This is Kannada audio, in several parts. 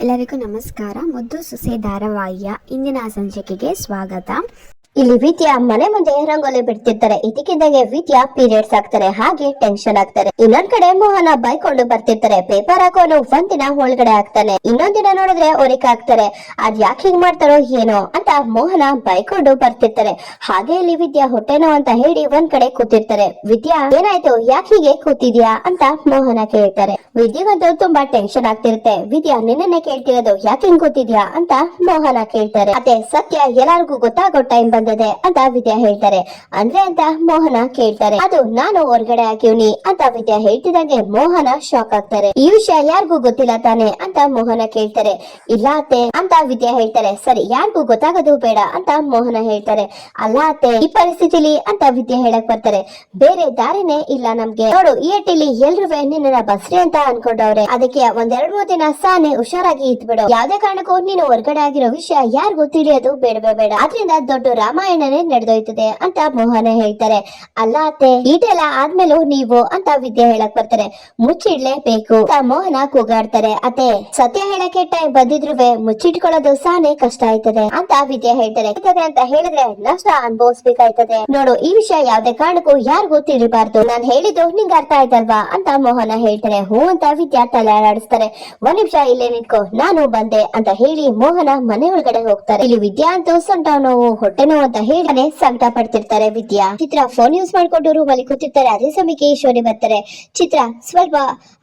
ಎಲ್ಲರಿಗೂ ನಮಸ್ಕಾರ. ಮುದ್ದು ಸುಸೆ ಧಾರಾವಾಹಿಯ ಇಂದಿನ ಸಂಚಿಕೆಗೆ ಸ್ವಾಗತ. ಇಲ್ಲಿ ವಿದ್ಯಾ ಮನೆ ಮುಂದೆ ರಂಗೋಲಿ ಬಿಡ್ತಿರ್ತಾರೆ. ಇದಕ್ಕಿದ್ದಂಗೆ ವಿದ್ಯಾ ಪೀರಿಯಡ್ಸ್ ಆಗ್ತಾರೆ. ಹಾಗೆ ಟೆನ್ಷನ್ ಆಗ್ತಾರೆ. ಇನ್ನೊಂದ್ ಕಡೆ ಮೋಹನ ಬೈಕೊಂಡು ಬರ್ತಿರ್ತಾರೆ. ಪೇಪರ್ ಹಾಕೋನು ಒಂದಿನ ಒಳಗಡೆ ಆಗ್ತಾನೆ. ಇನ್ನೊಂದ್ ದಿನ ನೋಡಿದ್ರೆ ಒರಿಕ ಆಗ್ತಾರೆ. ಅದ್ ಯಾಕೆ ಹಿಂಗ್ ಮಾಡ್ತಾರೋ ಏನೋ ಅಂತ ಮೋಹನ ಬೈಕೊಂಡು ಬರ್ತಿರ್ತಾರೆ. ಹಾಗೆ ಇಲ್ಲಿ ವಿದ್ಯಾ ಹೊಟ್ಟೆನೋ ಅಂತ ಹೇಳಿ ಒಂದ್ ಕಡೆ ಕೂತಿರ್ತಾರೆ. ವಿದ್ಯಾ, ಏನಾಯ್ತು? ಯಾಕೆ ಹೀಗೆ ಕೂತಿದ್ಯಾ? ಅಂತ ಮೋಹನ ಕೇಳ್ತಾರೆ. ವಿದ್ಯಾಗಂತೂ ತುಂಬಾ ಟೆನ್ಷನ್ ಆಗ್ತಿರುತ್ತೆ. ವಿದ್ಯಾ ನಿನ್ನೆ ಕೇಳ್ತಿರೋದು ಯಾಕೆ ಹಿಂಗ್ ಕೂತಿದ್ಯಾ? ಅಂತ ಮೋಹನ ಕೇಳ್ತಾರೆ. ಅದೇ ಸತ್ಯ ಎಲ್ಲಾರ್ಗೂ ಗೊತ್ತಾಗೋ ಟೈಮ್ ಬಂದಿದೆ ಅಂತ ವಿದ್ಯಾ ಹೇಳ್ತಾರೆ. ಅಂದ್ರೆ ಅಂತ ಮೋಹನ ಕೇಳ್ತಾರೆ. ಅದು ನಾನು ಹೊರಗಡೆ ಹಾಕಿವ್ನಿ ಅಂತ ವಿದ್ಯಾ ಹೇಳ್ತಿದಂಗೆ ಮೋಹನ ಶಾಕ್ ಆಗ್ತಾರೆ. ಈ ವಿಷಯ ಯಾರಿಗೂ ಗೊತ್ತಿಲ್ಲ ತಾನೆ ಅಂತ ಮೋಹನ ಕೇಳ್ತಾರೆ. ಇಲ್ಲ ಅತ್ತೆ ಅಂತ ವಿದ್ಯಾ ಹೇಳ್ತಾರೆ. ಸರಿ, ಯಾರಿಗೂ ಗೊತ್ತಾಗೋದು ಬೇಡ ಅಂತ ಮೋಹನ ಹೇಳ್ತಾರೆ. ಅಲ್ಲ ಅತ್ತೆ, ಈ ಪರಿಸ್ಥಿತಿಲಿ ಅಂತ ವಿದ್ಯಾ ಹೇಳಕ್ ಬರ್ತಾರೆ. ಬೇರೆ ದಾರಿನೇ ಇಲ್ಲ ನಮ್ಗೆ. ನೋಡು, ಈ ಅಟ್ಟಿಲಿ ಎಲ್ರು ನಿನ್ನ ಬಸ್ರಿ ಅಂತ ಅನ್ಕೊಂಡವ್ರೆ. ಅದಕ್ಕೆ ಒಂದೆರಡ್ ಮೂರು ದಿನ ಸಾನೆ ಹುಷಾರಾಗಿ ಇದ್ಬಿಡು. ಯಾವ್ದೇ ಕಾರಣಕ್ಕೂ ನೀನು ಹೊರಗಡೆ ಆಗಿರೋ ವಿಷಯ ಯಾರಿಗೂ ತಿಳಿಯೋದು ಬೇಡವೇ ಬೇಡ. ಆದ್ರಿಂದ ದೊಡ್ಡ ರಾಮಾಯಣನೇ ನಡೆದೋಯ್ತದೆ ಅಂತ ಮೋಹನ ಹೇಳ್ತಾರೆ. ಅಲ್ಲ ಅತ್ತೆ ಈಟೆಲ್ಲ ಆದ್ಮೇಲೂ ನೀವು ಅಂತ ವಿದ್ಯೆ ಹೇಳಕ್ ಬರ್ತಾರೆ. ಮುಚ್ಚಿಡ್ಲೇಬೇಕು ಮೋಹನ ಕೂಗಾಡ್ತಾರೆ. ಅತ್ತೆ, ಸತ್ಯ ಹೇಳಕ್ಕೆ ಟೈಮ್ ಬಂದಿದ್ರುವೆ ಮುಚ್ಚಿಟ್ಕೊಳ್ಳೋದು ಸಾನೆ ಕಷ್ಟ ಆಯ್ತದೆ ಅಂತ ವಿದ್ಯೆ ಹೇಳ್ತಾರೆ. ಅಂತ ಹೇಳಿದ್ರೆ ನಷ್ಟ ಅನುಭವಿಸ್ಬೇಕಾಯ್ತದೆ. ನೋಡು, ಈ ವಿಷಯ ಯಾವ್ದೇ ಕಾರಣಕ್ಕೂ ಯಾರಿಗೂ ತಿಳಿಬಾರ್ದು. ನಾನ್ ಹೇಳಿದ್ದು ನಿಂಗ ಅರ್ಥ ಆಯ್ತಲ್ವಾ ಅಂತ ಮೋಹನ ಹೇಳ್ತಾರೆ. ಹೂ ಅಂತ ವಿದ್ಯಾ ತಲೆ ಆಡಿಸ್ತಾರೆ ಒಂದ್ ನಿಮಿಷ ಇಲ್ಲೇ ನಿಂತ್ಕೋ, ನಾನು ಬಂದೆ ಅಂತ ಹೇಳಿ ಮೋಹನ ಮನೆ ಒಳಗಡೆ ಹೋಗ್ತಾರೆ. ಇಲ್ಲಿ ವಿದ್ಯಾ ಅಂತೂ ಸೊಂಟ ನೋವು, ಹೊಟ್ಟೆ ನೋವು ಅಂತ ಹೇಳಿ ಸಂಕಟ ಪಡ್ತಿರ್ತಾರೆ ವಿದ್ಯಾ. ಚಿತ್ರ ಫೋನ್ ಯೂಸ್ ಮಾಡ್ಕೊಂಡು ರೂಮ್ ಅಲ್ಲಿ ಕೂತಿರ್ತಾರೆ ಅದೇ ಸಮಯಕ್ಕೆ ಈಶ್ವರಿ ಬರ್ತಾರೆ. ಚಿತ್ರ, ಸ್ವಲ್ಪ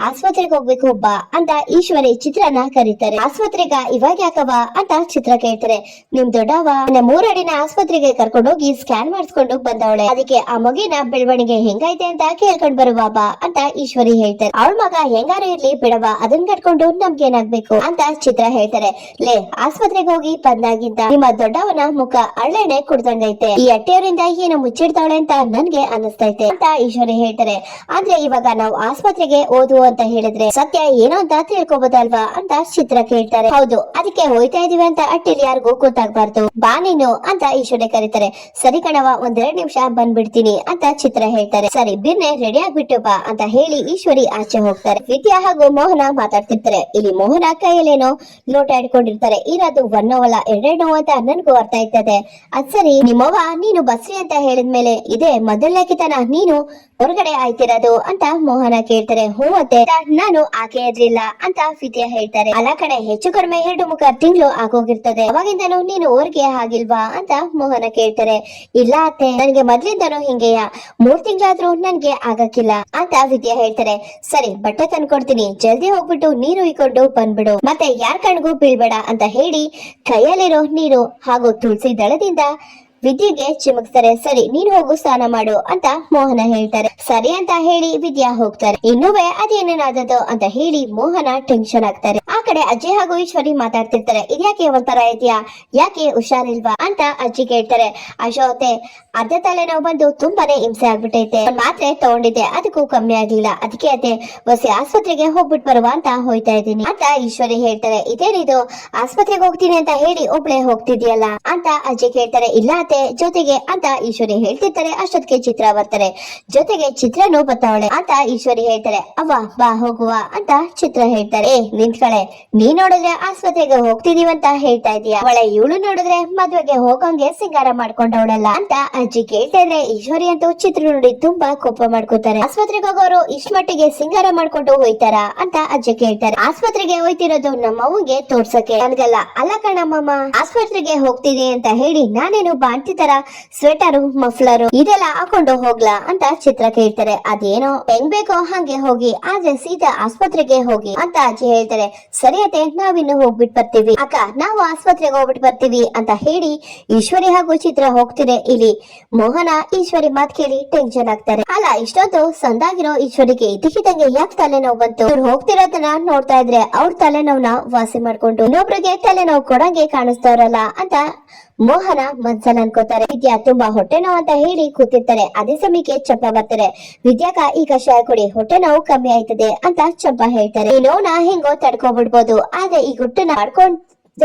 ಆಸ್ಪತ್ರೆಗೆ ಹೋಗ್ಬೇಕು ಬಾ ಅಂತ ಈಶ್ವರಿ ಚಿತ್ರನ ಕರೀತಾರೆ. ಆಸ್ಪತ್ರೆಗ ಇವಾಗ ಯಾಕವ ಅಂತ ಚಿತ್ರ ಕೇಳ್ತಾರೆ. ನಿಮ್ ದೊಡ್ಡವ ಮೂರಡಿನ ಆಸ್ಪತ್ರೆಗೆ ಕರ್ಕೊಂಡೋಗಿ ಸ್ಕ್ಯಾನ್ ಮಾಡಿಸ್ಕೊಂಡು ಬಂದವಳೆ. ಅದಕ್ಕೆ ಆ ಮಗಿನ ಬೆಳವಣಿಗೆ ಹೆಂಗೈತೆ ಅಂತ ಕೇಳ್ಕೊಂಡ್ ಬರುವ ಬಾ ಅಂತ ಈಶ್ವರಿ ಹೇಳ್ತಾರೆ. ಅವಳ ಮಗ ಹೆಂಗಾರು ಇರ್ಲಿ ಬಿಡವ ಅದನ್ ಕಟ್ಕೊಂಡು ನಮ್ಗೆ ಏನಾಗ್ಬೇಕು? ಅಂತ ಚಿತ್ರ ಹೇಳ್ತಾರೆ. ಲೇ, ಆಸ್ಪತ್ರೆಗೆ ಹೋಗಿ ಬಂದಾಗಿದ್ದ ನಿಮ್ಮ ದೊಡ್ಡವನ ಮುಖ ಕುಡ್ದಂಗೈತೆ. ಈ ಅಟ್ಟೆಯವರಿಂದ ಏನೋ ಮುಚ್ಚಿಡ್ತಾವಳೆ ಅಂತ ನನ್ಗೆ ಅನಸ್ತೈತೆ ಅಂತ ಈಶ್ವರಿ ಹೇಳ್ತಾರೆ. ಆದ್ರೆ ಇವಾಗ ನಾವು ಆಸ್ಪತ್ರೆಗೆ ಓದು ಅಂತ ಹೇಳಿದ್ರೆ ಸತ್ಯ ಏನೋ ಅಂತ ತಿಳ್ಕೊಬೋದಲ್ವಾ ಅಂತ ಚಿತ್ರ ಕೇಳ್ತಾರೆ. ಹೌದು, ಅದಕ್ಕೆ ಹೋಯ್ತಾ ಇದೀವಿ ಅಂತ ಅಟ್ಟಿಲಿ ಯಾರಿಗೂ ಗೊತ್ತಾಗ್ಬಾರ್ದು. ಬಾ ನೀನು ಅಂತ ಈಶ್ವರಿ ಕರೀತಾರೆ. ಸರಿ ಕಣವ ಒಂದೆರಡು ನಿಮಿಷ ಬಂದ್ಬಿಡ್ತೀನಿ ಅಂತ ಚಿತ್ರ ಹೇಳ್ತಾರೆ. ಸರಿ, ಬಿರ್ನೆ ರೆಡಿ ಆಗ್ಬಿಟ್ಟು ಬಾ ಅಂತ ಹೇಳಿ ಈಶ್ವರಿ ಆಚೆ ಹೋಗ್ತಾರೆ. ವಿದ್ಯಾ ಹಾಗೂ ಮೋಹನ ಮಾತಾಡ್ತಿರ್ತಾರೆ. ಇಲ್ಲಿ ಮೋಹನ ಕೈಯಲ್ಲೇನೋ ಲೋಟ ಇಟ್ಕೊಂಡಿರ್ತಾರೆ ಇರೋದು ಒನ್ ನೋವು ಅಂತ ನನ್ಗೂ ಅರ್ಥ ಆಯ್ತದೆ ಅದ್ ಸರಿ ನಿಮ್ಮವ್ವ ನೀನು ಬಸ್ರಿ ಅಂತ ಹೇಳಿದ್ಮೇಲೆ ಇದೇ ಮೊದಲನೇಕಿತನ, ನೀನು ಹೊರಗಡೆ ಆಯ್ತಿರೋದು ಅಂತ ಮೋಹನ ಕೇಳ್ತಾರೆ. ಹೂ ಅತ್ತೆ, ನಾನು ಆಕೆ ಇರ್ಲಿಲ್ಲ ಅಂತ ವಿದ್ಯಾ ಹೇಳ್ತಾರೆ. ಅಲ್ಲ ಕಡೆ ಹೆಚ್ಚು ಕಡಿಮೆ ಎರಡು ಮುಖ ತಿಂಗಳು ಆಗೋಗಿರ್ತದೆ. ಅವಾಗಿಂದನು ನೀನು ಊರಿಗೆ ಆಗಿಲ್ವಾ ಅಂತ ಮೋಹನ ಕೇಳ್ತಾರೆ. ಇಲ್ಲ ಅತ್ತೆ, ನನಗೆ ಮೊದ್ಲಿಂದನು ಹಿಂಗೆಯ. ಮೂರ್ ತಿಂಗಳಾದ್ರೂ ನನ್ಗೆ ಆಗಕ್ಕಿಲ್ಲ ಅಂತ ವಿದ್ಯಾ ಹೇಳ್ತಾರೆ. ಸರಿ, ಬಟ್ಟೆ ತಂದ್ಕೊಡ್ತೀನಿ. ಜಲ್ದಿ ಹೋಗ್ಬಿಟ್ಟು ನೀರು ಇಕೊಂಡು ಬಂದ್ಬಿಡು. ಮತ್ತೆ ಯಾರ್ ಕಣ್ಗೂ ಬೀಳ್ಬೇಡ ಅಂತ ಹೇಳಿ ಕೈಯಲ್ಲಿರೋ ನೀರು ಹಾಗೂ ತುಳಸಿ ದಳದಿಂದ ವಿದ್ಯೆಗೆ ಚಿಮುಕ್ತಾರೆ. ಸರಿ, ನೀನು ಹೋಗು, ಸ್ನಾನ ಮಾಡು ಅಂತ ಮೋಹನ ಹೇಳ್ತಾರೆ. ಸರಿ ಅಂತ ಹೇಳಿ ವಿದ್ಯಾ ಹೋಗ್ತಾರೆ. ಇನ್ನುವೇ ಅದೇನೇನಾದದ್ದು ಅಂತ ಹೇಳಿ ಮೋಹನ ಟೆನ್ಷನ್ ಆಗ್ತಾರೆ. ಆ ಕಡೆ ಅಜ್ಜಿ ಹಾಗೂ ಈಶ್ವರಿ ಮಾತಾಡ್ತಿರ್ತಾರೆ. ಇದ್ಯಾಕೆ ಒಂಥರ ಇದೆಯಾ? ಯಾಕೆ ಹುಷಾರಿಲ್ವಾ ಅಂತ ಅಜ್ಜಿ ಕೇಳ್ತಾರೆ. ಅಶೋತೆ, ಅರ್ಧ ತಲೆನೋವು ಬಂದು ತುಂಬಾನೇ ಹಿಂಸೆ ಆಗ್ಬಿಟ್ಟೈತೆ. ಮಾತ್ರೆ ತಗೊಂಡಿದ್ದೆ. ಅದಕ್ಕೂ ಕಮ್ಮಿ ಆಗ್ಲಿಲ್ಲ. ಅದಕ್ಕೆ ಅದೆ ಹೊಸ ಆಸ್ಪತ್ರೆಗೆ ಹೋಗ್ಬಿಟ್ ಬರುವ ಅಂತ ಹೋಯ್ತಾ ಇದ್ದೀನಿ ಅಂತ ಈಶ್ವರಿ ಹೇಳ್ತಾರೆ. ಇದೇನಿದು? ಆಸ್ಪತ್ರೆಗೆ ಹೋಗ್ತೀನಿ ಅಂತ ಹೇಳಿ ಒಬ್ಳೆ ಹೋಗ್ತಿದ್ಯಲ್ಲ ಅಂತ ಅಜ್ಜಿ ಕೇಳ್ತಾರೆ. ಇಲ್ಲ ಜೊತೆಗೆ ಅಂತ ಈಶ್ವರಿ ಹೇಳ್ತಿರ್ತಾರೆ. ಅಷ್ಟೊತ್ತಿಗೆ ಚಿತ್ರ ಬರ್ತಾರೆ. ಜೊತೆಗೆ ಚಿತ್ರನು ಬರ್ತಾವಳೆ ಅಂತ ಈಶ್ವರಿ ಹೇಳ್ತಾರೆ. ಅವ್ವ, ಬಾ, ಹೋಗುವ ಅಂತ ಚಿತ್ರ ಹೇಳ್ತಾರೆ. ಏ, ನಿಂತ್ಕಳೆ ನೀ ನೋಡಿದ್ರೆ ಆಸ್ಪತ್ರೆಗೆ ಅಂತ ಹೇಳ್ತಾ ಇದೀಯ. ಅವಳೆ ಇವಳು ನೋಡಿದ್ರೆ ಮದ್ವೆಗೆ ಹೋಗಂಗೆ ಸಿಂಗಾರ ಮಾಡ್ಕೊಂಡವಳಲ್ಲ ಅಂತ ಅಜ್ಜಿ ಕೇಳ್ತಾ ಇದ್ರೆ ಈಶ್ವರಿ ಅಂತೂ ಚಿತ್ರ ನೋಡಿ ತುಂಬಾ ಕೋಪ ಮಾಡ್ಕೋತಾರೆ ಆಸ್ಪತ್ರೆಗೆ ಹೋಗೋರು ಇಷ್ಟ ಮಟ್ಟಿಗೆ ಸಿಂಗಾರ ಮಾಡ್ಕೊಂಡು ಹೋಯ್ತಾರ ಅಂತ ಅಜ್ಜಿ ಕೇಳ್ತಾರೆ. ಆಸ್ಪತ್ರೆಗೆ ಹೋಯ್ತಿರೋದು ನಮ್ಮ ಅವ್ವಗೆ ತೋರ್ಸಕ್ಕೆ ನನ್ಗಲ್ಲ. ಅಲ್ಲ ಕಣಮ್ಮಮ್ಮ ಆಸ್ಪತ್ರೆಗೆ ಹೋಗ್ತೀನಿ ಅಂತ ಹೇಳಿ ನಾನೇನು ಬಾಂತಿ ತರ ಸ್ವೆಟರು ಮಫ್ಲರು ಇದೆಲ್ಲ ಹಾಕೊಂಡು ಹೋಗ್ಲಾ ಅಂತ ಚಿತ್ರ ಕೇಳ್ತಾರೆ. ಅದೇನೋ ಹೆಂಗ್ ಬೇಕೋ ಹಂಗೆ ಹೋಗಿ, ಆದ್ರೆ ಸೀದಾ ಆಸ್ಪತ್ರೆಗೆ ಹೋಗಿ ಅಂತ ಅಜ್ಜಿ ಹೇಳ್ತಾರೆ. ಸರಿ ಅತ್ತೆ, ನಾವಿನ್ನು ಹೋಗ್ಬಿಟ್ ಬರ್ತೀವಿ. ಅಕ್ಕ, ನಾವು ಆಸ್ಪತ್ರೆಗೆ ಹೋಗ್ಬಿಟ್ ಬರ್ತೀವಿ ಅಂತ ಹೇಳಿ ಈಶ್ವರಿ ಹಾಗೂ ಚಿತ್ರ ಹೋಗ್ತಿದೆ. ಇಲ್ಲಿ ಮೋಹನ ಈಶ್ವರಿ ಮಾತ್ ಕೇಳಿ ಟೆನ್ಷನ್ ಆಗ್ತಾರೆ. ಅಲ್ಲ ಇಷ್ಟೊಂದು ಸಂದಾಗಿರೋ ಈಶ್ವರಿಗೆ ಇದ್ದಕ್ಕಿದ್ದಂಗೆ ಯಾಕೆ ತಲೆನೋವು ಬಂತು? ಇವ್ರು ಹೋಗ್ತಿರೋದನ್ನ ನೋಡ್ತಾ ಇದ್ರೆ ಅವ್ರ ತಲೆನೋವ್ನ ವಾಸಿ ಮಾಡ್ಕೊಂಡು ಇನ್ನೊಬ್ರಿಗೆ ತಲೆನೋವು ಕೊಡಂಗೆ ಕಾಣಿಸ್ತವ್ರಲ್ಲ ಅಂತ ಮೋಹನ ಮನ್ಸನ್ ಅನ್ಕೋತಾರೆ. ವಿದ್ಯಾ ತುಂಬಾ ಹೊಟ್ಟೆ ನೋವು ಅಂತ ಹೇಳಿ ಕೂತಿರ್ತಾರೆ. ಅದೇ ಸಮಯಕ್ಕೆ ಚಂಪಾ ಬರ್ತಾರೆ. ವಿದ್ಯಾಕ ಈ ಕಷಾಯ ಕೊಡಿ, ಹೊಟ್ಟೆ ನೋವು ಕಮ್ಮಿ ಆಯ್ತದೆ ಅಂತ ಚಂಪಾ ಹೇಳ್ತಾರೆ. ಈ ನೋವ್ನ ಹೆಂಗೋ ತಡ್ಕೊಬಿಡ್ಬೋದು. ಆದ್ರೆ ಈ ಗುಟ್ಟನ ಮಾಡ್ಕೊಂಡ್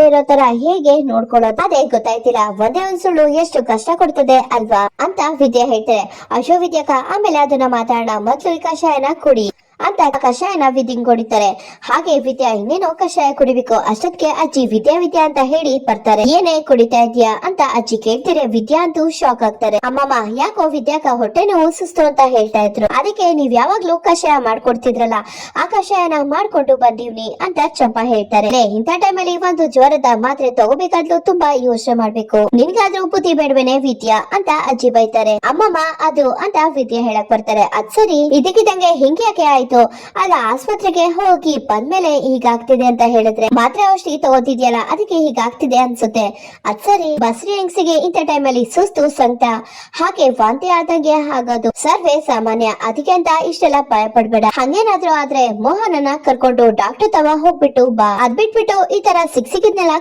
ಇರೋ ತರ ಹೇಗೆ ನೋಡ್ಕೊಳ್ಳೋದು? ಅದೇ ಗೊತ್ತಾಯ್ತಿಲ್ಲ. ಒಂದೇ ಒಂದ್ ಸುಳ್ಳು ಎಷ್ಟು ಕಷ್ಟ ಕೊಡ್ತದೆ ಅಲ್ವಾ? ಅಂತ ವಿದ್ಯಾ ಹೇಳ್ತಾರೆ. ಅಶೋ ವಿದ್ಯಾಕ, ಆಮೇಲೆ ಅದನ್ನ ಮಾತಾಡೋಣ. ಮೊದ್ಲು ಈ ಕಷಾಯನ ಕುಡಿ. ಅಂತ ಕಷಾಯನ ವಿಧಿಂಗ್ ಕೊಡಿತಾರೆ ಹಾಗೆ ವಿದ್ಯಾ ಇನ್ನೇನು ಕಷಾಯ ಕುಡಿಬೇಕು? ಅಷ್ಟಕ್ಕೆ ಅಜ್ಜಿ ವಿದ್ಯಾ ವಿದ್ಯಾ ಅಂತ ಹೇಳಿ ಬರ್ತಾರೆ. ಏನೇ ಕುಡಿತಾ ಇದೀಯಾ ಅಂತ ಅಜ್ಜಿ ಕೇಳ್ತಾರೆ. ವಿದ್ಯಾ ಅಂತೂ ಶಾಕ್ ಆಗ್ತಾರೆ. ಅಮ್ಮಮ್ಮ, ಯಾಕೋ ವಿದ್ಯಾಕ ಹೊಟ್ಟೆ ನೋವು, ಸುಸ್ತು ಅಂತ ಹೇಳ್ತಾ ಇದ್ರು. ಅದಕ್ಕೆ ನೀವ್ ಯಾವಾಗ್ಲೂ ಕಷಾಯ ಮಾಡ್ಕೊಡ್ತಿದ್ರಲ್ಲ, ಆ ಕಷಾಯನ ಮಾಡ್ಕೊಂಡು ಬಂದಿವ್ನಿ ಅಂತ ಚಂಪಾ ಹೇಳ್ತಾರೆ. ಇಂಥ ಟೈಮಲ್ಲಿ ಒಂದು ಜ್ವರದ ಮಾತ್ರೆ ತಗೋಬೇಕಾದ್ಲು ತುಂಬಾ ಯೋಚನೆ ಮಾಡ್ಬೇಕು. ನಿನ್ಗಾದ್ರೂ ಬುದ್ಧಿ ಬೇಡವೇನೆ ವಿದ್ಯಾ ಅಂತ ಅಜ್ಜಿ ಬೈತಾರೆ. ಅಮ್ಮಮ್ಮ, ಅದು ಅಂತ ವಿದ್ಯಾ ಹೇಳಕ್ ಬರ್ತಾರೆ. ಅದ್ ಸರಿ ಇದಕ್ಕಿದಂಗೆ ಹಿಂಗೆ ಯಾಕೆ ಆಯ್ತು. ಅಲ್ಲ ಆಸ್ಪತ್ರೆಗೆ ಹೋಗಿ ಬಂದ್ಮೇಲೆ ಹೀಗಾಗ್ತಿದೆ ಅಂತ ಹೇಳಿದ್ರೆ ಮಾತ್ರೆ ಔಷಧಿ ತಗೋತಿದ್ಯಲ್ಲ, ಅದಕ್ಕೆ ಹೀಗಾಗ್ತಿದೆ ಅನ್ಸುತ್ತೆ. ಅದ್ ಸರಿ, ಬಸ್ರಿ ಹೆಂಗ್ಸಿಗೆ ಇಂಥ ಟೈಮಲ್ಲಿ ಸುಸ್ತು ಸಂತ ಹಾಗೆ ವಾಂತಿ ಆದಂಗೆ ಆಗೋದು ಸರ್ವೇ ಸಾಮಾನ್ಯ. ಅದಕ್ಕೆ ಅಂತ ಇಷ್ಟೆಲ್ಲ ಭಯ ಪಡ್ಬೇಡ. ಹಂಗೇನಾದ್ರೂ ಆದ್ರೆ ಮೋಹನನ ಕರ್ಕೊಂಡು ಡಾಕ್ಟರ್ ತವ ಹೋಗ್ಬಿಟ್ಟು ಬಾ. ಅದ್ ಬಿಟ್ಬಿಟ್ಟು ಈ ತರ ಸಿಕ್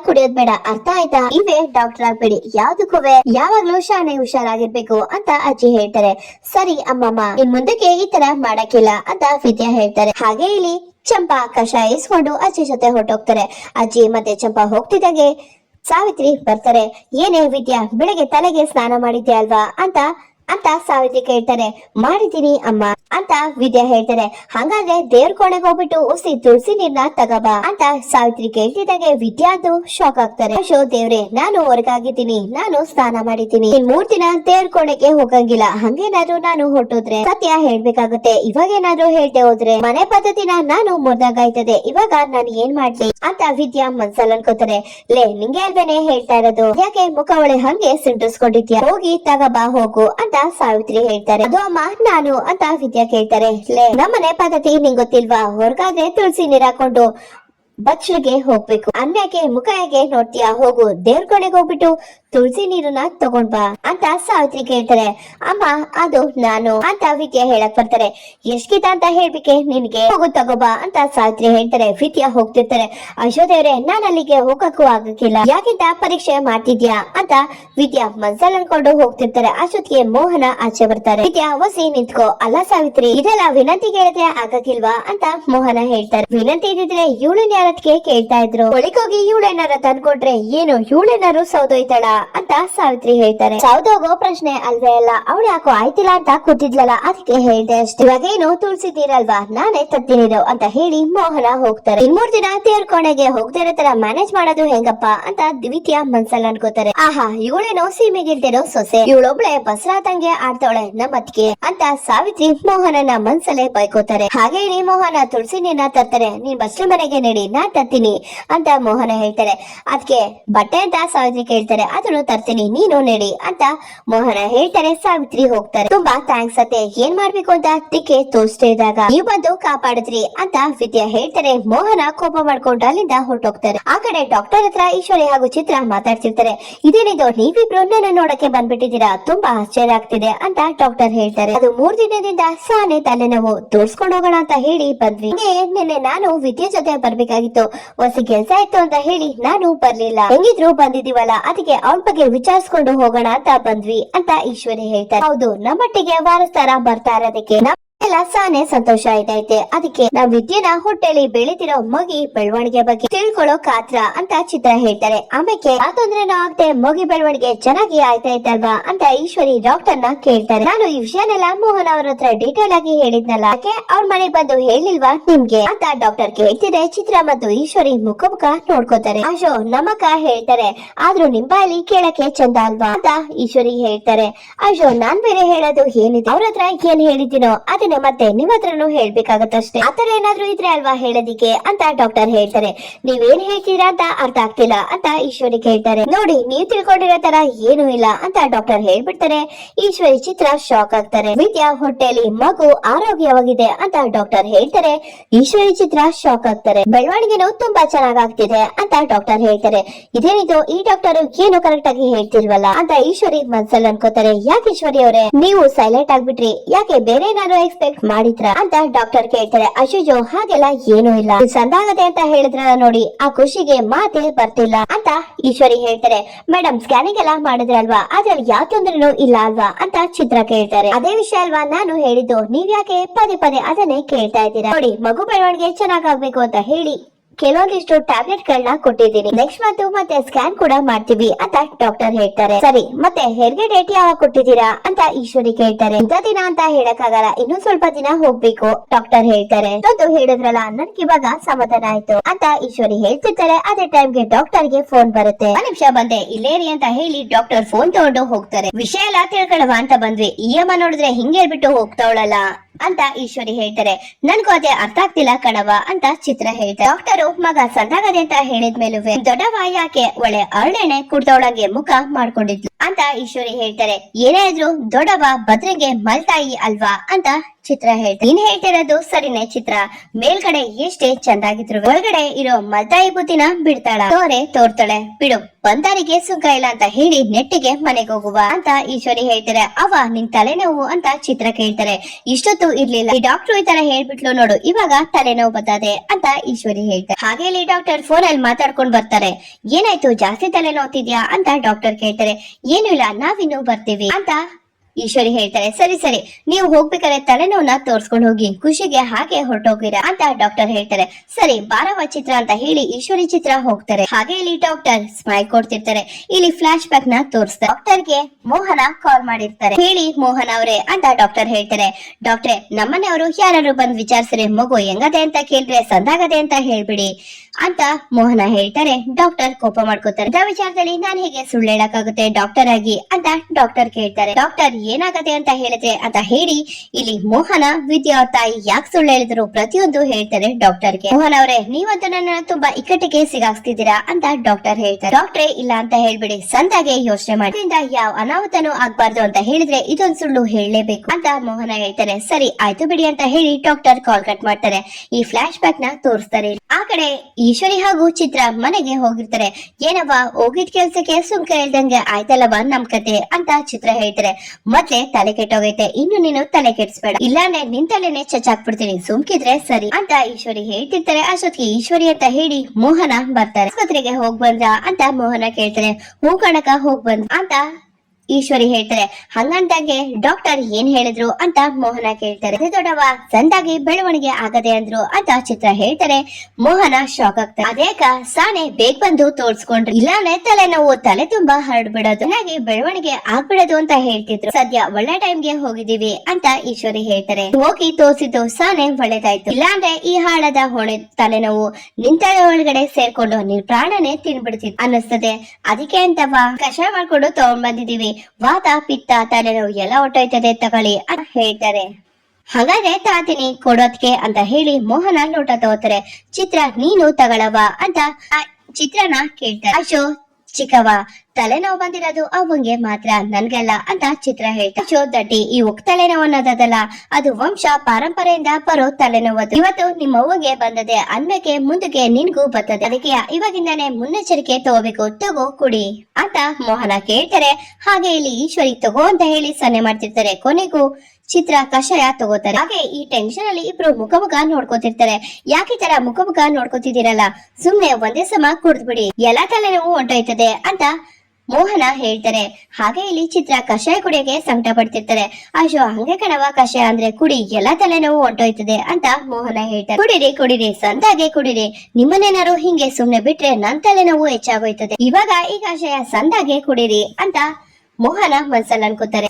ಕುಡಿಯೋದ್ ಬೇಡ. ಅರ್ಥ ಆಯ್ತಾ? ಇವೇ ಡಾಕ್ಟರ್ ಆಗ್ಬೇಡಿ. ಯಾವ್ದಕ್ಕೂ ಯಾವಾಗ್ಲೂ ಶಾನೆ ಹುಷಾರಾಗಿರ್ಬೇಕು ಅಂತ ಅಜ್ಜಿ ಹೇಳ್ತಾರೆ. ಸರಿ ಅಮ್ಮಮ್ಮ, ಇನ್ ಮುಂದಕ್ಕೆ ಈ ತರ ಮಾಡಕ್ಕಿಲ್ಲ ಅಂತ ವಿದ್ಯಾ ಹೇಳ್ತಾರೆ. ಹಾಗೆ ಇಲ್ಲಿ ಚಂಪಾ ಕಷಾಯ ಇಸ್ಕೊಂಡು ಅಜ್ಜಿ ಜೊತೆ ಹೊರಟೋಗ್ತಾರೆ. ಅಜ್ಜಿ ಮತ್ತೆ ಚಂಪಾ ಹೋಗ್ತಿದ್ದಾಗೆ ಸಾವಿತ್ರಿ ಬರ್ತಾರೆ. ಏನೇ ವಿದ್ಯಾ, ಬೆಳಗ್ಗೆ ತಲೆಗೆ ಸ್ನಾನ ಮಾಡಿದ್ಯಾ ಅಲ್ವಾ? ಅಂತ ಅಂತ ಸಾವಿತ್ರಿ ಕೇಳ್ತಾರೆ. ಮಾಡಿದ್ದೀನಿ ಅಮ್ಮ. ಅಂತ ವಿದ್ಯಾ ಹೇಳ್ತಾರೆ. ಹಂಗಾದ್ರೆ ದೇವ್ರ ಕೋಣೆಗೆ ಹೋಗ್ಬಿಟ್ಟು ಉಸಿ ತುಳಸಿ ನೀರ್ನ ತಗಬಾ ಅಂತ ಸಾವಿತ್ರಿ ಕೇಳ್ತಿದ್ದಾಗೆ ವಿದ್ಯಾ ಅದು ಶಾಕ್ ಆಗ್ತಾರೆ. ಅಶೋ ದೇವ್ರೆ, ನಾನು ಹೊರಗಾಗಿದ್ದೀನಿ. ನಾನು ಸ್ನಾನ ಮಾಡಿದ್ದೀನಿ. ಇನ್ ಮೂರ್ ದಿನ ದೇವ್ರ ಕೋಣೆಗೆ ಹೋಗಂಗಿಲ್ಲ. ಹಂಗೇನಾದ್ರು ನಾನು ಹೊಟ್ಟೋದ್ರೆ ಸತ್ಯ ಹೇಳ್ಬೇಕಾಗುತ್ತೆ. ಇವಾಗ ಏನಾದ್ರು ಹೇಳ್ದೆ ಹೋದ್ರೆ ಮನೆ ಪದ್ಧತಿನ ನಾನು ಮುರ್ದಾಗಾಯ್ತದೆ. ಇವಾಗ ನಾನು ಏನ್ ಮಾಡ್ಲಿ ಅಂತ ವಿದ್ಯಾ ಮನ್ಸಲ್ಲಿ ಅನ್ಕೋತಾರೆ. ಲೇ, ನಿಂಗೆ ಅಲ್ವೇನೆ ಹೇಳ್ತಾ ಇರೋದು? ಯಾಕೆ ಮುಖ ಒಳ್ಳೆ ಹಂಗೆ ಸಿಂಟಿಸ್ಕೊಂಡಿದ್ಯಾ ಹೋಗಿ ತಗಬಾ, ಹೋಗು ಅಂತ ಸಾವಿತ್ರಿ ಹೇಳ್ತಾರೆ. ಅದು ಅಮ್ಮ, ನಾನು ಅಂತ ವಿದ್ಯಾ ಕೇಳ್ತಾರೆ. ಲೇ ನಮ್ಮನೆ ಪದ್ಧತಿ ನಿಂಗ್ ಗೊತ್ತಿಲ್ವಾ? ಹೊರಗಾದ್ರೆ ತುಳಸಿ ನೀರ್ ಹಾಕೊಂಡು ಬಚ್ಚಲಿಗೆ ಹೋಗ್ಬೇಕು. ಅನ್ಯಾಕೆ ಮುಖ ಹೇಗೆ ನೋಡ್ತೀಯಾ? ಹೋಗು. ದೇವ್ರ ಕೊನೆಗೆ ಹೋಗ್ಬಿಟ್ಟು ತುಳಸಿ ನೀರನ್ನ ತಗೊಂಡ್ ಬಾ ಅಂತ ಸಾವಿತ್ರಿ ಕೇಳ್ತಾರೆ. ಅಮ್ಮ, ಅದು ನಾನು ಅಂತ ವಿದ್ಯ ಹೇಳಕ್ ಬರ್ತಾರೆ. ಎಷ್ಟಿದ ಅಂತ ಹೇಳ್ಬಿಕೆ ನಿನ್ಗೆ? ಹೋಗು ತಗೋಬಾ ಅಂತ ಸಾವಿತ್ರಿ ಹೇಳ್ತಾರೆ. ವಿದ್ಯಾ ಹೋಗ್ತಿರ್ತಾರೆ. ಅಶೋದೇವ್ರೆ ನಾನ್ ಅಲ್ಲಿಗೆ ಹೋಗಕ್ಕೂ ಆಗಕ್ಕಿಲ್ಲ. ಯಾಕಿಂತ ಪರೀಕ್ಷೆ ಮಾಡ್ತಿದ್ಯಾ ಅಂತ ವಿದ್ಯಾ ಮನ್ಸಲ್ಲಿ ಅನ್ಕೊಂಡು ಹೋಗ್ತಿರ್ತಾರೆ. ಅಶೋತ್ಗೆ ಮೋಹನ ಆಚೆ ಬರ್ತಾರೆ. ವಿದ್ಯಾ ವಸಿ ನಿಂತ್ಕೋ. ಅಲ್ಲ ಸಾವಿತ್ರಿ, ಇದೆಲ್ಲ ವಿನಂತಿ ಕೇಳಿದ್ರೆ ಆಗಕ್ಕಿಲ್ವಾ ಅಂತ ಮೋಹನ ಹೇಳ್ತಾರೆ. ವಿನಂತಿ ಇದ್ರೆ ಇವಳು ಯಾರತ್ಗೆ ಕೇಳ್ತಾ ಇದ್ರು? ಒಳಗೋಗಿ ಇವಳೇನಾರ ತಂದ್ಕೊಟ್ರೆ ಏನು? ಇವಳೇನಾರು ಸೌದೋಯ್ತಾಳ? ಅಂತ ಸಾವಿತ್ರಿ ಹೇಳ್ತಾರೆ. ಸೌದೋಗೋ ಪ್ರಶ್ನೆ ಅಲ್ವೇ ಅಲ್ಲ. ಅವಳು ಯಾಕೋ ಆಯ್ತಿಲ್ಲ ಅಂತ ಕೂತಿದ್ಲಲ್ಲ? ಅದಕ್ಕೆ ಹೇಳ್ದೆ ಅಷ್ಟೇ. ಇವಾಗೇನು ತುಳ್ಸಿದ್ದೀರಲ್ವಾ? ನಾನೇ ತತ್ತಿನಿರೋ ಅಂತ ಹೇಳಿ ಮೋಹನ ಹೋಗ್ತಾರೆ. ಇನ್ ಮೂರ್ ದಿನ ತೇರ್ ಕೋಣೆಗೆ ಹೋಗ್ತಾ ಇರೋ ತರ ಮ್ಯಾನೇಜ್ ಮಾಡೋದು ಹೆಂಗಪ್ಪ ಅಂತ ದ್ವಿತೀಯ ಮನ್ಸಲ್ಲಿ ಅನ್ಕೋತಾರೆ. ಆಹಾ, ಇವಳೇನೋ ಸೀಮೆಗಿಲ್ದಿರೋ ಸೊಸೆ. ಇವಳೊಬ್ಳೆ ಬಸರಾತಂಗೆ ಆಡ್ತಾವಳೆ ನಮ್ಮತ್ತಿಗೆ ಅಂತ ಸಾವಿತ್ರಿ ಮೋಹನನ ಮನ್ಸಲ್ಲೇ ಬೈಕೋತಾರೆ. ಹಾಗೆ ಹೇಳಿ ಮೋಹನ ತುಳಸಿ ನಿನ್ನ ತರ್ತಾರೆ. ನೀನ್ ಬಸ್ ಮನೆಗೆ ನಡಿ ನಾ ತರ್ತೀನಿ ಅಂತ ಮೋಹನ ಹೇಳ್ತಾರೆ. ಅದಕ್ಕೆ ಬಟ್ಟೆ ಅಂತ ಸಾವಿತ್ರಿ ಕೇಳ್ತಾರೆ. ಅದನ್ನು ತರ್ತೀನಿ, ನೀನು ನಡಿ ಅಂತ ಮೋಹನ ಹೇಳ್ತಾರೆ. ಸಾವಿತ್ರಿ ಹೋಗ್ತಾರೆ. ತುಂಬಾ ಥ್ಯಾಂಕ್ಸ್ ಅತ್ತೆ. ಏನ್ ಮಾಡ್ಬೇಕು ಅಂತ ದಿಕ್ಕೆ ತೋರಿಸ್ತಾ ಇದ್ದಾಗ, ನೀವು ಬಂದು ಕಾಪಾಡಿದ್ರಿ ಅಂತ ವಿದ್ಯಾ ಹೇಳ್ತಾರೆ. ಮೋಹನ ಕೋಪ ಮಾಡ್ಕೊಂಡು ಅಲ್ಲಿಂದ ಹೊರಟೋಗ್ತಾರೆ. ಆ ಕಡೆ ಡಾಕ್ಟರ್ ಹತ್ರ ಈಶ್ವರಿ ಹಾಗೂ ಚಿತ್ರ ಮಾತಾಡ್ತಿರ್ತಾರೆ. ಇದೇನಿದು? ನೀವಿಬ್ರು ನನ್ನ ನೋಡಕ್ಕೆ ಬಂದ್ಬಿಟ್ಟಿದ್ದೀರಾ? ತುಂಬಾ ಆಶ್ಚರ್ಯ ಆಗ್ತಿದೆ ಅಂತ ಡಾಕ್ಟರ್ ಹೇಳ್ತಾರೆ. ಅದು ಮೂರ್ ದಿನದಿಂದ ಸಾನೆ ತಲೆನೋವು. ತೋರ್ಸ್ಕೊಂಡು ಹೋಗೋಣ ಅಂತ ಹೇಳಿ ಬಂದ್ವಿ. ನಿನ್ನೆ ನಾನು ವಿದ್ಯೆ ಜೊತೆ ಬರ್ಬೇಕಾಗಿತ್ತು. ಹೊಸ ಕೆಲ್ಸ ಇತ್ತು ಅಂತ ಹೇಳಿ ನಾನು ಬರ್ಲಿಲ್ಲ. ಹೆಂಗಿದ್ರು ಬಂದಿದೀವಲ್ಲ ಅದಕ್ಕೆ ಅವಳ ಬಗ್ಗೆ ವಿಚಾರಿಸ್ಕೊಂಡು ಹೋಗೋಣ ಅಂತ ಬಂದ್ವಿ ಅಂತ ಈಶ್ವರಿ ಹೇಳ್ತಾರೆ. ಹೌದು ನಮ್ಮಟ್ಟಿಗೆ ವಾರಸ್ತಾರ ಬರ್ತಾ ಇರೋದಕ್ಕೆ ಎಲ್ಲ ಸಾನೆ ಸಂತೋಷ ಆಯ್ತೈತೆ ಅದಕ್ಕೆ ನಾವ್ ವಿದ್ಯೆನ ಹೊಟ್ಟೆಲಿ ಬೆಳಿತಿರೋ ಮಗಿ ಬೆಳವಣಿಗೆ ಬಗ್ಗೆ ತಿಳ್ಕೊಳ್ಳೋ ಕಾತ್ರ ಅಂತ ಚಿತ್ರ ಹೇಳ್ತಾರೆ. ಆಮೇಲೆ ಆ ತೊಂದ್ರೆನೂ ಆಗ್ದೆ ಮಗಿ ಬೆಳವಣಿಗೆ ಚೆನ್ನಾಗಿ ಆಯ್ತಾಯ್ತಲ್ವಾ ಅಂತ ಈಶ್ವರಿ ಡಾಕ್ಟರ್ನ ಕೇಳ್ತಾರೆ. ನಾನು ಈ ವಿಷಯನೆಲ್ಲ ಮೋಹನ್ ಅವ್ರ ಹತ್ರ ಡೀಟೇಲ್ ಆಗಿ ಹೇಳಿದ್ನಲ್ಲ. ಯಾಕೆ ಅವ್ರ ಮನೆಗ್ ಬಂದು ಹೇಳಿಲ್ವಾ ನಿಮ್ಗೆ ಅಂತ ಡಾಕ್ಟರ್ ಕೇಳ್ತಿದ್ರೆ ಚಿತ್ರ ಮತ್ತು ಈಶ್ವರಿ ಮುಖಮುಖ ಮುಖ ನೋಡ್ಕೋತಾರೆ. ಅಶೋ ನಮಕ ಹೇಳ್ತಾರೆ. ಆದ್ರೂ ನಿಮ್ ಬಾಯಲ್ಲಿ ಕೇಳಕ್ಕೆ ಚಂದ ಅಲ್ವಾ ಅಂತ ಈಶ್ವರಿ ಹೇಳ್ತಾರೆ. ಅಶೋ ನಾನ್ ಬೇರೆ ಹೇಳೋದು ಏನಿದೆ? ಅವ್ರ ಹತ್ರ ಏನ್ ಹೇಳಿದ್ದೀನೋ ಅದನ್ನ ಮತ್ತೆ ನಿಮ್ಮ ಹತ್ರನು ಹೇಳ್ಬೇಕಾಗತ್ತಷ್ಟೇ. ಆತರ ಏನಾದ್ರೂ ಇದ್ರೆ ಅಲ್ವಾ ಹೇಳೋದಿಕ್ಕೆ ಅಂತ ಡಾಕ್ಟರ್ ಹೇಳ್ತಾರೆ. ನೀವೇನ್ ಹೇಳ್ತೀರಾ ಅಂತ ಅರ್ಥ ಆಗ್ತಿಲ್ಲ ಅಂತ ಈಶ್ವರಿ ಹೇಳ್ತಾರೆ ನೋಡಿ, ನೀವ್ ತಿಳ್ಕೊಂಡಿರೋ ತರ ಏನು ಇಲ್ಲ ಅಂತ ಡಾಕ್ಟರ್ ಹೇಳ್ಬಿಡ್ತಾರೆ. ಈಶ್ವರಿ ಚಿತ್ರ ಶಾಕ್ ಆಗ್ತಾರೆ. ವಿದ್ಯಾ ಹೊಟ್ಟೆಯಲ್ಲಿ ಮಗು ಆರೋಗ್ಯವಾಗಿದೆ ಅಂತ ಡಾಕ್ಟರ್ ಹೇಳ್ತಾರೆ. ಈಶ್ವರಿ ಚಿತ್ರ ಶಾಕ್ ಆಗ್ತಾರೆ. ಬೆಳವಣಿಗೆನೂ ತುಂಬಾ ಚೆನ್ನಾಗಾಗ್ತಿದೆ ಅಂತ ಡಾಕ್ಟರ್ ಹೇಳ್ತಾರೆ. ಇದೇನಿದು? ಈ ಡಾಕ್ಟರ್ ಏನು ಕರೆಕ್ಟ್ ಆಗಿ ಹೇಳ್ತಿಲ್ವಲ್ಲ ಅಂತ ಈಶ್ವರಿ ಮನ್ಸಲ್ಲಿ ಅನ್ಕೋತಾರೆ ಯಾಕೆ ಈಶ್ವರಿ ಅವರೇ? ನೀವು ಸೈಲೆಂಟ್ ಆಗ್ಬಿಟ್ರಿ. ಯಾಕೆ ಬೇರೆ ಏನಾದ್ರು ಎಕ್ಸ್ಪೆಕ್ಟ್ ಮಾಡಿದ್ರ ಅಂತ ಡಾಕ್ಟರ್ ಕೇಳ್ತಾರೆ. ಅಶುಜು, ಹಾಗೆಲ್ಲ ಏನೂ ಇಲ್ಲ. ಸಂದಾಗದೆ ಅಂತ ಹೇಳಿದ್ರಲ್ಲ ನೋಡಿ, ಆ ಖುಷಿಗೆ ಮಾತೆ ಬರ್ತಿಲ್ಲ ಅಂತ ಈಶ್ವರಿ ಹೇಳ್ತಾರೆ. ಮೇಡಮ್ ಸ್ಕ್ಯಾನಿಂಗ್ ಎಲ್ಲ ಮಾಡಿದ್ರಲ್ವಾ? ಅದ್ರಲ್ಲಿ ಯಾವ ತೊಂದ್ರೆನೂ ಇಲ್ಲ ಅಲ್ವಾ ಅಂತ ಚಿತ್ರ ಕೇಳ್ತಾರೆ. ಅದೇ ವಿಷಯ ಅಲ್ವಾ ನಾನು ಹೇಳಿದ್ದು? ನೀವ್ ಯಾಕೆ ಪದೇ ಪದೇ ಅದನ್ನೇ ಕೇಳ್ತಾ ಇದ್ದೀರಾ? ನೋಡಿ, ಮಗು ಬೆಳವಣಿಗೆ ಚೆನ್ನಾಗಾಗ್ಬೇಕು ಅಂತ ಹೇಳಿ. ಕೆಲವೊಂದಿಷ್ಟು ಟ್ಯಾಬ್ಲೆಟ್ ಗಳನ್ನ ಕೊಟ್ಟಿದ್ದೀನಿ. ನೆಕ್ಸ್ಟ್ ಮಂತ್ ಮತ್ತೆ ಸ್ಕ್ಯಾನ್ ಕೂಡ ಮಾಡ್ತೀವಿ ಅಂತ ಡಾಕ್ಟರ್ ಹೇಳ್ತಾರೆ. ಸರಿ, ಮತ್ತೆ ಹೆರಿಗೆ ಡೇಟ್ ಯಾವಾಗ ಕೊಟ್ಟಿದ್ದೀರಾ ಅಂತ ಈಶ್ವರಿ ಕೇಳ್ತಾರೆ. ಇಂಥ ದಿನ ಅಂತ ಹೇಳಕ್ಕಾಗಲ್ಲ. ಇನ್ನೂ ಸ್ವಲ್ಪ ದಿನ ಹೋಗ್ಬೇಕು ಡಾಕ್ಟರ್ ಹೇಳ್ತಾರೆ. ಅದು ಹೇಳಿದ್ರಲ್ಲ, ನನ್ಗೆ ಇವಾಗ ಸಮಾಧಾನ ಆಯ್ತು ಅಂತ ಈಶ್ವರಿ ಹೇಳ್ತಿರ್ತಾರೆ. ಅದೇ ಟೈಮ್ಗೆ ಡಾಕ್ಟರ್ಗೆ ಫೋನ್ ಬರುತ್ತೆ. ನಿಮಿಷ ಬಂದೆ ಇಲ್ಲೇರಿ ಅಂತ ಹೇಳಿ ಡಾಕ್ಟರ್ ಫೋನ್ ತಗೊಂಡು ಹೋಗ್ತಾರೆ. ವಿಷಯ ಎಲ್ಲ ತಿಳ್ಕೊಳವ ಅಂತ ಬಂದ್ವಿ. ಈ ಅಮ್ಮ ನೋಡಿದ್ರೆ ಹಿಂಗೆ ಹೇಳ್ಬಿಟ್ಟು ಹೋಗ್ತಾವಳಲ್ಲ. ಅಂತ ಈಶ್ವರಿ ಹೇಳ್ತಾರೆ. ನನ್ಗೂ ಅದೇ ಅರ್ಥ ಆಗ್ತಿಲ್ಲ ಕಣವ ಅಂತ ಚಿತ್ರ ಹೇಳ್ತಾರೆ. ಡಾಕ್ಟರು ಮಗ ಸಂದಾಗದೆ ಅಂತ ಹೇಳಿದ್ಮೇಲೂ ದೊಡ್ಡವ ಯಾಕೆ ಒಳ್ಳೆ ಅರಳೆಣೆ ಕುಡ್ದೊಳಗೆ ಮುಖ ಮಾಡ್ಕೊಂಡಿದ್ಲು ಅಂತ ಈಶ್ವರಿ ಹೇಳ್ತಾರೆ. ಏನೇ ಇದ್ರು ದೊಡ್ಡವ ಭದ್ರೆಗೆ ಮಲ್ತಾಯಿ ಅಲ್ವಾ ಅಂತ ಚಿತ್ರ ಹೇಳ್ತೀನಿ. ನೀನ್ ಹೇಳ್ತಿರೋದು ಸರಿನೇ ಚಿತ್ರ. ಮೇಲ್ಗಡೆ ಎಷ್ಟೇ ಚಂದಾಗಿದ್ರು ಒಳಗಡೆ ಇರೋ ಮಲ್ತಾಯಿ ಬುದ್ಧಿನ ಬಿಡ್ತಾಳ. ತೋರೆ ತೋರ್ತಾಳೆ. ಬಿಡು. ಬಂದಾರಿಗೆ ಸುಖ ಇಲ್ಲ ಅಂತ ಹೇಳಿ ನೆಟ್ಟಿಗೆ ಮನೆಗೆ ಹೋಗುವ ಅಂತ ಈಶ್ವರಿ ಹೇಳ್ತಾರೆ. ಅವ ನಿನ್ ತಲೆನೋವು ಅಂತ ಚಿತ್ರ ಕೇಳ್ತಾರೆ. ಇಷ್ಟೊತ್ತು ಇರ್ಲಿಲ್ಲ. ಈ ಡಾಕ್ಟರ್ ಈ ತರ ಹೇಳ್ಬಿಟ್ಲು ನೋಡು. ಇವಾಗ ತಲೆನೋವು ಬರ್ತದೆ ಅಂತ ಈಶ್ವರಿ ಹೇಳ್ತಾರೆ. ಹಾಗೆ ಇಲ್ಲಿ ಡಾಕ್ಟರ್ ಫೋನ್ ಅಲ್ಲಿ ಮಾತಾಡ್ಕೊಂಡ್ ಬರ್ತಾರೆ. ಏನಾಯ್ತು? ಜಾಸ್ತಿ ತಲೆನೋವ್ತಿದ್ಯಾ? ಅಂತ ಡಾಕ್ಟರ್ ಕೇಳ್ತಾರೆ. ಏನು ಇಲ್ಲ. ನಾವಿನ್ನು ಬರ್ತೀವಿ ಅಂತ ಈಶ್ವರಿ ಹೇಳ್ತಾರೆ ಸರಿ ಸರಿ, ನೀವು ಹೋಗ್ಬೇಕಾದ್ರೆ ತಲೆನೋವನ್ನ ತೋರ್ಸ್ಕೊಂಡು ಹೋಗಿ, ಖುಷಿಗೆ ಹಾಗೆ ಹೊರಟೋಗಿರ ಅಂತ ಡಾಕ್ಟರ್ ಹೇಳ್ತಾರೆ. ಸರಿ ಬಾರವ ಚಿತ್ರ ಅಂತ ಹೇಳಿ ಈಶ್ವರಿ ಚಿತ್ರ ಹೋಗ್ತಾರೆ. ಹಾಗೆ ಇಲ್ಲಿ ಡಾಕ್ಟರ್ ಸ್ಮೈಲ್ ಕೊಡ್ತಿರ್ತಾರೆ. ಇಲ್ಲಿ ಫ್ಲಾಶ್ ಬ್ಯಾಕ್ನ ತೋರಿಸ್ತಾರೆ. ಡಾಕ್ಟರ್ಗೆ ಮೋಹನ ಕಾಲ್ ಮಾಡಿರ್ತಾರೆ. ಹೇಳಿ, ಮೋಹನ್ ಅವರೇ ಅಂತ ಡಾಕ್ಟರ್ ಹೇಳ್ತಾರೆ. ಡಾಕ್ಟ್ರೆ, ನಮ್ಮನೆಯವರು ಯಾರು ಬಂದ್ ವಿಚಾರಿಸ್ರೆ ಮಗು ಹೆಂಗದೆ ಅಂತ ಕೇಳಿದ್ರೆ ಸಂದಾಗದೆ ಅಂತ ಹೇಳ್ಬಿಡಿ ಅಂತ ಮೋಹನ ಹೇಳ್ತಾರೆ. ಡಾಕ್ಟರ್ ಕೋಪ ಮಾಡ್ಕೋತಾರೆ ವಿಚಾರದಲ್ಲಿ ನಾನು ಹೇಗೆ ಸುಳ್ಳು ಹೇಳಕ್ಕಾಗುತ್ತೆ ಡಾಕ್ಟರ್ ಆಗಿ ಅಂತ ಡಾಕ್ಟರ್ ಕೇಳ್ತಾರೆ. ಡಾಕ್ಟರ್ ಏನಾಗತ್ತೆ ಅಂತ ಹೇಳಿದ್ರೆ ಅಂತ ಹೇಳಿ ಇಲ್ಲಿ ಮೋಹನ, ವಿದ್ಯಾ ಅವ್ರ ತಾಯಿ ಯಾಕೆ ಸುಳ್ಳು ಹೇಳಿದ್ರು ಪ್ರತಿಯೊಂದು ಹೇಳ್ತಾರೆ ಡಾಕ್ಟರ್ಗೆ. ಮೋಹನ್ ಅವರೇ, ನೀವಂತೂ ನನ್ನ ತುಂಬಾ ಇಕ್ಕಟ್ಟಿಗೆ ಸಿಗಾಕ್ಸ್ತಿದ್ದೀರಾ ಅಂತ ಡಾಕ್ಟರ್ ಹೇಳ್ತಾರೆ. ಡಾಕ್ಟ್ರೇ, ಇಲ್ಲ ಅಂತ ಹೇಳ್ಬಿಡಿ. ಸಂದಾಗೆ ಯೋಚನೆ ಮಾಡಿ. ಯಾವ ಅನಾಹುತನೂ ಆಗ್ಬಾರ್ದು ಅಂತ ಹೇಳಿದ್ರೆ ಇದೊಂದ್ ಸುಳ್ಳು ಹೇಳಲೇಬೇಕು ಅಂತ ಮೋಹನ ಹೇಳ್ತಾರೆ. ಸರಿ, ಆಯ್ತು ಬಿಡಿ ಅಂತ ಹೇಳಿ ಡಾಕ್ಟರ್ ಕಾಲ್ ಕಟ್ ಮಾಡ್ತಾರೆ. ಈ ಫ್ಲಾಶ್ ಬ್ಯಾಕ್ನ ತೋರಿಸ್ತಾರೆ. ಆ ಕಡೆ ಈಶ್ವರಿ ಹಾಗೂ ಚಿತ್ರ ಮನೆಗೆ ಹೋಗಿರ್ತಾರೆ. ಏನವ್ವ, ಹೋಗಿದ್ ಕೆಲ್ಸಕ್ಕೆ ಸುಮ್ಕ ಹೇಳ್ದಂಗೆ ಆಯ್ತಲ್ಲವಾ ನಮ್ ಕತೆ ಅಂತ ಚಿತ್ರ ಹೇಳ್ತಾರೆ. ಮೊದ್ಲೇ ತಲೆ ಕೆಟ್ಟೋಗೈತೆ. ಇನ್ನು ನೀನು ತಲೆ ಕೆಡಿಸ್ಬೇಡ. ಇಲ್ಲಾಂದ್ರೆ ನಿನ್ ತಲೆನೆ ಚಚ್ಚಾಕ್ಬಿಡ್ತೀನಿ. ಸುಮ್ಕಿದ್ರೆ ಸರಿ ಅಂತ ಈಶ್ವರಿ ಹೇಳ್ತಿರ್ತಾರೆ. ಅಷ್ಟೊತ್ತಿಗೆ ಈಶ್ವರಿ ಅಂತ ಹೇಳಿ ಮೋಹನ ಬರ್ತಾರೆ. ಆಸ್ಪತ್ರೆಗೆ ಹೋಗ್ ಅಂತ ಮೋಹನ ಕೇಳ್ತಾರೆ ಹೂ ಕಣಕ ಹೋಗ್ ಬಂದ್ ಅಂತ ಈಶ್ವರಿ ಹೇಳ್ತಾರೆ ಹಂಗಂದಾಗೆ ಡಾಕ್ಟರ್ ಏನ್ ಹೇಳಿದ್ರು? ಅಂತ ಮೋಹನ ಕೇಳ್ತಾರೆ. ದೊಡ್ಡವ ಸಂದಾಗಿ ಬೆಳವಣಿಗೆ ಆಗದೆ ಅಂದ್ರು? ಅಂತ ಚಿತ್ರ ಹೇಳ್ತಾರೆ. ಮೋಹನ ಶಾಕ್ ಆಗ್ತಾರೆ ಅದೇಕ ಸಾನೆ ಬೇಗ ಬಂದು ತೋರ್ಸ್ಕೊಂಡ್ರು. ಇಲ್ಲಾಂದ್ರೆ ತಲೆನೋವು, ತಲೆ ತುಂಬಾ ಹರಡ್ಬಿಡೋದು. ಹಾಗೆ ಬೆಳವಣಿಗೆ ಆಗ್ಬಿಡೋದು ಅಂತ ಹೇಳ್ತಿದ್ರು. ಸದ್ಯ ಒಳ್ಳೆ ಟೈಮ್ಗೆ ಹೋಗಿದೀವಿ ಅಂತ ಈಶ್ವರಿ ಹೇಳ್ತಾರೆ. ಹೋಗಿ ತೋರ್ಸಿದ್ದು ಸಾನೆ ಒಳ್ಳೇದಾಯ್ತು. ಇಲ್ಲಾಂದ್ರೆ ಈ ಹಾಳದ ಹೊಣೆ ತಲೆನೋವು ತಲೆ ಒಳಗಡೆ ಸೇರ್ಕೊಂಡು ನಿನ್ ಪ್ರಾಣನೇ ತಿನ್ಬಿಡ್ತಿದ್ ಅನ್ನಿಸ್ತದೆ. ಅದಕ್ಕೆ ಅಂತವ ಕಷಾಯ ಮಾಡ್ಕೊಂಡು ತಗೊಂಡ್ ಬಂದಿದೀವಿ ವಾತ ಪಿತ್ತ ತಲೆನೋವು ಎಲ್ಲ ಹೊಟ್ಟೋಯ್ತದೆ ತಗೊಳ್ಳಿ ಅಂತ ಹೇಳ್ತಾರೆ. ಹಾಗಾದ್ರೆ ತಾತಿನಿ ಕೊಡೋದ್ಕೆ ಅಂತ ಹೇಳಿ ಮೋಹನ ಲೋಟ ತಗೋತಾರೆ ಚಿತ್ರ ನೀನು ತಗೊಳವ ಅಂತ ಚಿತ್ರನ ಕೇಳ್ತಾರೆ. ಅಶೋ ಚಿಕ್ಕವ. ತಲೆನೋವು ಬಂದಿರೋದು ಅವಂಗೆ ಮಾತ್ರ, ನನ್ಗಲ್ಲ ಅಂತ ಚಿತ್ರ ಹೇಳ್ತಾ ದಡ್ಡಿ, ಈ ಉಕ್ ತಲೆನೋವು ಅನ್ನೋದಲ್ಲ ಅದು ವಂಶ ಪರಂಪರೆಯಿಂದ ಬರೋ ತಲೆನೋವು. ಇವತ್ತು ನಿಮ್ಮ ಅವ್ವಗೆ ಬಂದದೆ ಅನ್ವಕ್ಕೆ ಮುಂದಕ್ಕೆ ನಿನ್ಗೂ ಬರ್ತದೆ. ಅದಕ್ಕೆ ಇವಾಗಿಂದಾನೆ ಮುನ್ನೆಚ್ಚರಿಕೆ ತಗೋಬೇಕು, ತಗೋ ಕುಡಿ ಅಂತ ಮೋಹನ ಕೇಳ್ತಾರೆ. ಹಾಗೆ ಇಲ್ಲಿ ಈಶ್ವರಿ ತಗೋ ಅಂತ ಹೇಳಿ ಸನ್ನೆ ಮಾಡ್ತಿರ್ತಾರೆ ಕೊನೆಗೂ. ಚಿತ್ರ ಕಷಾಯ ತಗೋತಾರೆ. ಹಾಗೆ ಈ ಟೆನ್ಷನ್ ಅಲ್ಲಿ ಇಬ್ರು ಮುಖ ಮುಖ ನೋಡ್ಕೋತಿರ್ತಾರೆ. ಯಾಕೆ ತರ ಮುಖ ಮುಖ ನೋಡ್ಕೋತಿದ್ದೀರಲ್ಲ? ಸುಮ್ನೆ ಒಂದೇ ಸಮ ಕುಡ್ದ್ಬಿಡಿ. ಎಲ್ಲ ತಲೆನೋವು ಹೊಂಟೋಯ್ತದೆ ಅಂತ ಮೋಹನ ಹೇಳ್ತಾರೆ. ಹಾಗೆ ಇಲ್ಲಿ ಚಿತ್ರ ಕಷಾಯ ಕುಡಿಯೋಕೆ ಸಂಕಟ ಪಡ್ತಿರ್ತಾರೆ. ಅಶೋ ಹಂಗೆ ಕಣವ ಕಷಾಯ ಅಂದ್ರೆ ಕುಡಿ, ಎಲ್ಲಾ ತಲೆನೋವು ಹೊಂಟೋಯ್ತದೆ ಅಂತ ಮೋಹನ ಹೇಳ್ತಾರೆ. ಕುಡಿರಿ ಕುಡಿರಿ ಸಂದಾಗೆ ಕುಡಿರಿ. ನಿಮ್ಮನ್ನೇನಾರು ಹಿಂಗೆ ಸುಮ್ನೆ ಬಿಟ್ರೆ ನನ್ ತಲೆನೋವು ಹೆಚ್ಚಾಗೋಯ್ತದೆ. ಇವಾಗ ಈ ಕಷಾಯ ಸಂದಾಗೆ ಕುಡಿರಿ ಅಂತ ಮೋಹನ ಮನ್ಸಲ್ಲಿ ಅನ್ಕೋತಾರೆ.